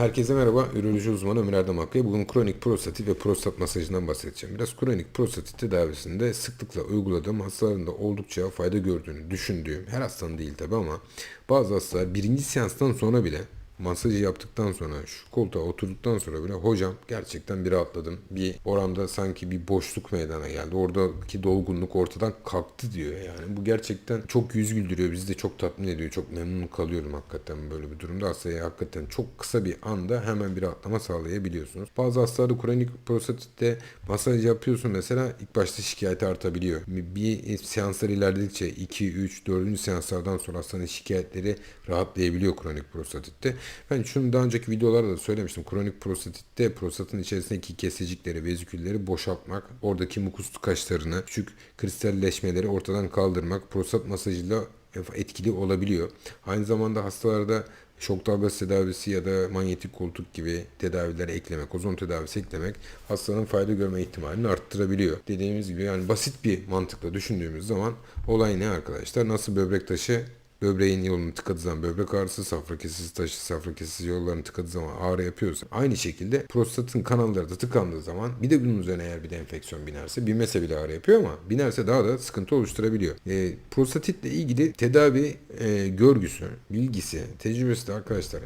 Herkese merhaba. Üroloji uzmanı Ömer Erdem Akkaya. Bugün kronik prostatit ve prostat masajından bahsedeceğim. Biraz kronik prostatit tedavisinde sıklıkla uyguladığım hastalarında oldukça fayda gördüğünü düşündüğüm, her hastanın değil tabi ama bazı hastalar birinci seanstan sonra bile masajı yaptıktan sonra şu koltuğa oturduktan sonra bile hocam gerçekten bir rahatladım. Bir oramda sanki bir boşluk meydana geldi. Oradaki dolgunluk ortadan kalktı diyor yani. Bu gerçekten çok yüz güldürüyor. Bizi de çok tatmin ediyor. Çok memnun kalıyorum hakikaten böyle bir durumda. Hastaya hakikaten çok kısa bir anda hemen bir rahatlama sağlayabiliyorsunuz. Bazı hastalarda kronik prostatitte masaj yapıyorsun mesela ilk başta şikayeti artabiliyor. Bir seanslar ilerledikçe 2, 3, 4. seanslardan sonra hastanın şikayetleri rahatlayabiliyor kronik prostatitte. Ben şunu daha önceki videolarda da söylemiştim. Kronik prostatitte prostatın içerisindeki kesicikleri, vezikülleri boşaltmak, oradaki mukus tıkaçlarını, küçük kristalleşmeleri ortadan kaldırmak prostat masajıyla etkili olabiliyor. Aynı zamanda hastalarda şok dalgası tedavisi ya da manyetik koltuk gibi tedavilere eklemek, ozon tedavisi eklemek hastanın fayda görme ihtimalini arttırabiliyor. Dediğimiz gibi yani basit bir mantıkla düşündüğümüz zaman olay ne arkadaşlar? Nasıl böbrek taşı böbreğin yolunu tıkadığı zaman böbrek ağrısı, safra kesesi taşı, safra kesesi yollarını tıkadığı zaman ağrı yapıyorsa aynı şekilde prostatın kanalları da tıkandığı zaman bir de bunun üzerine eğer bir de enfeksiyon binerse binmese bile ağrı yapıyor ama binerse daha da sıkıntı oluşturabiliyor. E, prostatitle ilgili tedavi e, görgüsü, bilgisi, tecrübesi de arkadaşlar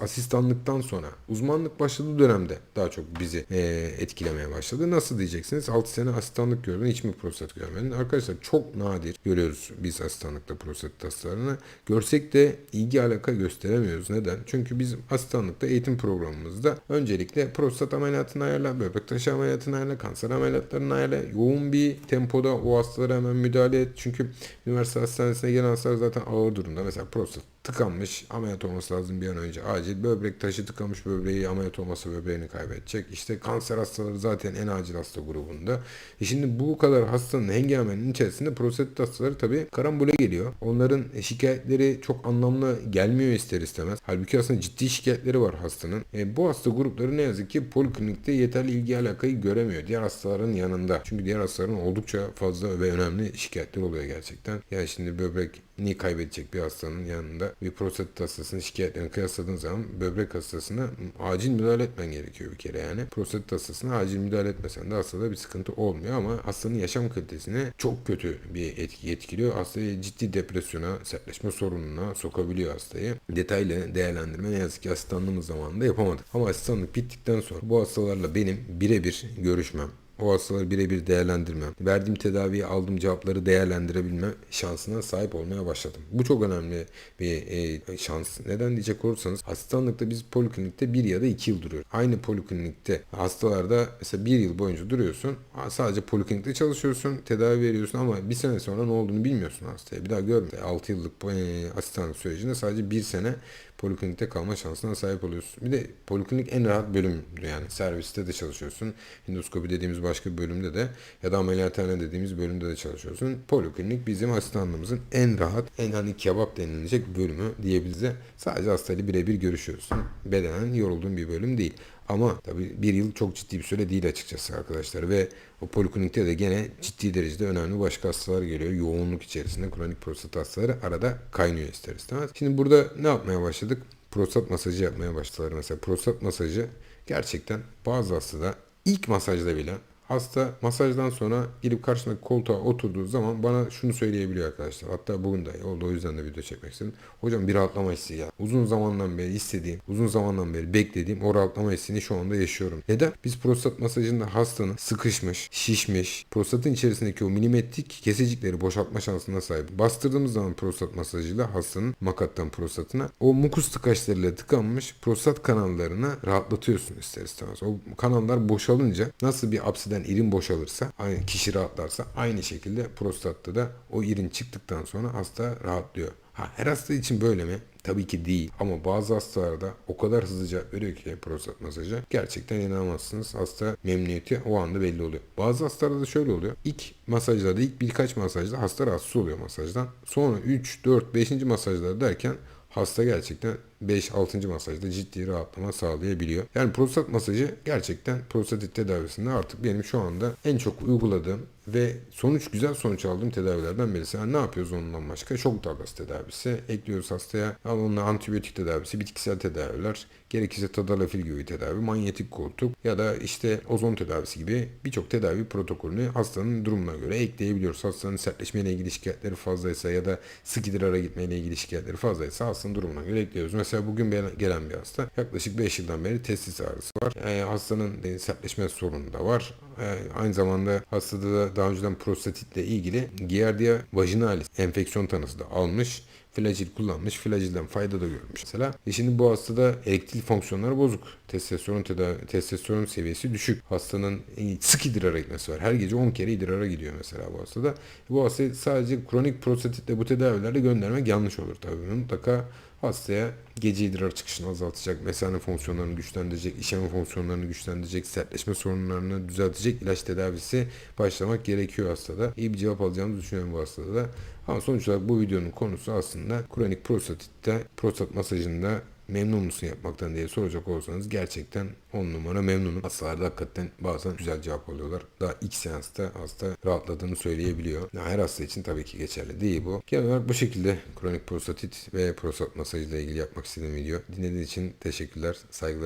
asistanlıktan sonra uzmanlık başladığı dönemde daha çok bizi e, etkilemeye başladı. Nasıl diyeceksiniz? 6 sene asistanlık gördün hiç mi prostat görmedin? Arkadaşlar çok nadir görüyoruz biz asistanlıkta prostat hastalarını. Görsek de ilgi alaka gösteremiyoruz. Neden? Çünkü biz asistanlıkta eğitim programımızda öncelikle prostat ameliyatını ayarla, böbrek taşı ameliyatını ayarla, kanser ameliyatlarını ayarla. Yoğun bir tempoda o hastalara hemen müdahale et. Çünkü üniversite hastanesine gelen hastalar zaten ağır durumda. Mesela prostat tıkanmış ameliyat olması lazım bir an önce. Acil böbrek taşı tıkanmış böbreği ameliyat olması böbreğini kaybedecek. İşte kanser hastaları zaten en acil hasta grubunda. E şimdi bu kadar hastanın hengamenin içerisinde prostatit hastaları tabi karambole geliyor. Onların şikayetleri çok anlamlı gelmiyor ister istemez. Halbuki aslında ciddi şikayetleri var hastanın. E, bu hasta grupları ne yazık ki poliklinikte yeterli ilgi alakayı göremiyor diğer hastaların yanında. Çünkü diğer hastaların oldukça fazla ve önemli şikayetler oluyor gerçekten. Yani şimdi böbrek ni kaybedecek bir hastanın yanında bir prostatit hastasının şikayetlerini kıyasladığın zaman böbrek hastasına acil müdahale etmen gerekiyor bir kere yani. Prostatit hastasına acil müdahale etmesen de hastada bir sıkıntı olmuyor ama hastanın yaşam kalitesine çok kötü bir etki etkiliyor. Hastayı ciddi depresyona, sertleşme sorununa sokabiliyor hastayı. Detaylı değerlendirme ne yazık ki asistanlığımız zamanında yapamadık. Ama asistanlık bittikten sonra bu hastalarla benim birebir görüşmem, o hastaları birebir değerlendirmem, verdiğim tedaviye aldığım cevapları değerlendirebilme şansına sahip olmaya başladım. Bu çok önemli bir e, şans. Neden diyecek olursanız asistanlıkta biz poliklinikte bir ya da iki yıl duruyoruz. Aynı poliklinikte hastalarda mesela bir yıl boyunca duruyorsun. Sadece poliklinikte çalışıyorsun, tedavi veriyorsun ama bir sene sonra ne olduğunu bilmiyorsun hastaya. Bir daha görmüyor. 6 yıllık e, asistanlık sürecinde sadece bir sene poliklinikte kalma şansına sahip oluyorsun. Bir de poliklinik en rahat bölümdür yani. Serviste de çalışıyorsun. Endoskopi dediğimiz başka bölümde de ya da ameliyathane dediğimiz bölümde de çalışıyorsun. Poliklinik bizim asistanlığımızın en rahat, en hani kebap denilecek bölümü diyebiliriz. Sadece hastayla birebir görüşüyorsun. Bedenen yorulduğun bir bölüm değil. Ama tabii bir yıl çok ciddi bir süre değil açıkçası arkadaşlar ve o poliklinikte de gene ciddi derecede önemli başka hastalar geliyor. Yoğunluk içerisinde kronik prostat hastaları arada kaynıyor ister istemez. Şimdi burada ne yapmaya başladık? Prostat masajı yapmaya başladılar. Mesela prostat masajı gerçekten bazı hastada ilk masajda bile Hasta masajdan sonra gelip karşısındaki koltuğa oturduğu zaman bana şunu söyleyebiliyor arkadaşlar. Hatta bugün de oldu o yüzden de video çekmek istedim. Hocam bir rahatlama hissi ya. Uzun zamandan beri istediğim, uzun zamandan beri beklediğim o rahatlama hissini şu anda yaşıyorum. Neden? Biz prostat masajında hastanın sıkışmış, şişmiş, prostatın içerisindeki o milimetrik kesicikleri boşaltma şansına sahip. Bastırdığımız zaman prostat masajıyla hastanın makattan prostatına o mukus tıkaçlarıyla tıkanmış prostat kanallarını rahatlatıyorsun ister istemez. O kanallar boşalınca nasıl bir absiden prostatten irin boşalırsa, aynı kişi rahatlarsa aynı şekilde prostatta da o irin çıktıktan sonra hasta rahatlıyor. Ha, her hasta için böyle mi? Tabii ki değil. Ama bazı hastalarda o kadar hızlıca veriyor ki prostat masajı. Gerçekten inanamazsınız. Hasta memnuniyeti o anda belli oluyor. Bazı hastalarda da şöyle oluyor. İlk masajlarda, ilk birkaç masajda hasta rahatsız oluyor masajdan. Sonra 3, 4, 5. masajlar derken hasta gerçekten 5-6. masajda ciddi rahatlama sağlayabiliyor. Yani prostat masajı gerçekten prostatit tedavisinde artık benim şu anda en çok uyguladığım ve sonuç güzel sonuç aldığım tedavilerden birisi. Yani ne yapıyoruz ondan başka? Şok dalgası tedavisi. Ekliyoruz hastaya. Onunla antibiyotik tedavisi, bitkisel tedaviler, gerekirse tadalafil gibi tedavi, manyetik koltuk ya da işte ozon tedavisi gibi birçok tedavi protokolünü hastanın durumuna göre ekleyebiliyoruz. Hastanın sertleşmeyle ilgili şikayetleri fazlaysa ya da sık idrara gitmeyle ilgili şikayetleri fazlaysa hastanın durumuna göre ekliyoruz. Mesela bugün gelen bir hasta yaklaşık 5 yıldan beri testis ağrısı var. Yani hastanın e, sertleşme sorunu da var. E, aynı zamanda hastada da daha önceden prostatitle ilgili Giardia vaginalis enfeksiyon tanısı da almış. Flagil kullanmış. Flagilden fayda da görmüş mesela. E şimdi bu hastada erektil fonksiyonları bozuk. Testosteron tedavi, testosteron seviyesi düşük. Hastanın sık idrara gitmesi var. Her gece 10 kere idrara gidiyor mesela bu hastada. Bu hastayı sadece kronik prostatitle bu tedavilerle göndermek yanlış olur tabii. Mutlaka hastaya gece idrar çıkışını azaltacak, mesane fonksiyonlarını güçlendirecek, işeme fonksiyonlarını güçlendirecek, sertleşme sorunlarını düzeltecek ilaç tedavisi başlamak gerekiyor hastada. İyi bir cevap alacağımızı düşünüyorum bu hastada da. Ama sonuç olarak bu videonun konusu aslında kronik prostatitte, prostat masajında memnun musun yapmaktan diye soracak olursanız gerçekten 10 numara memnunum. Hastalarda hakikaten bazen güzel cevap alıyorlar. Daha ilk seansta hasta rahatladığını söyleyebiliyor. Her hasta için tabii ki geçerli değil bu. Genel olarak bu şekilde kronik prostatit ve prostat masajıyla ilgili yapmak istediğim video. Dinlediğiniz için teşekkürler, saygılarım.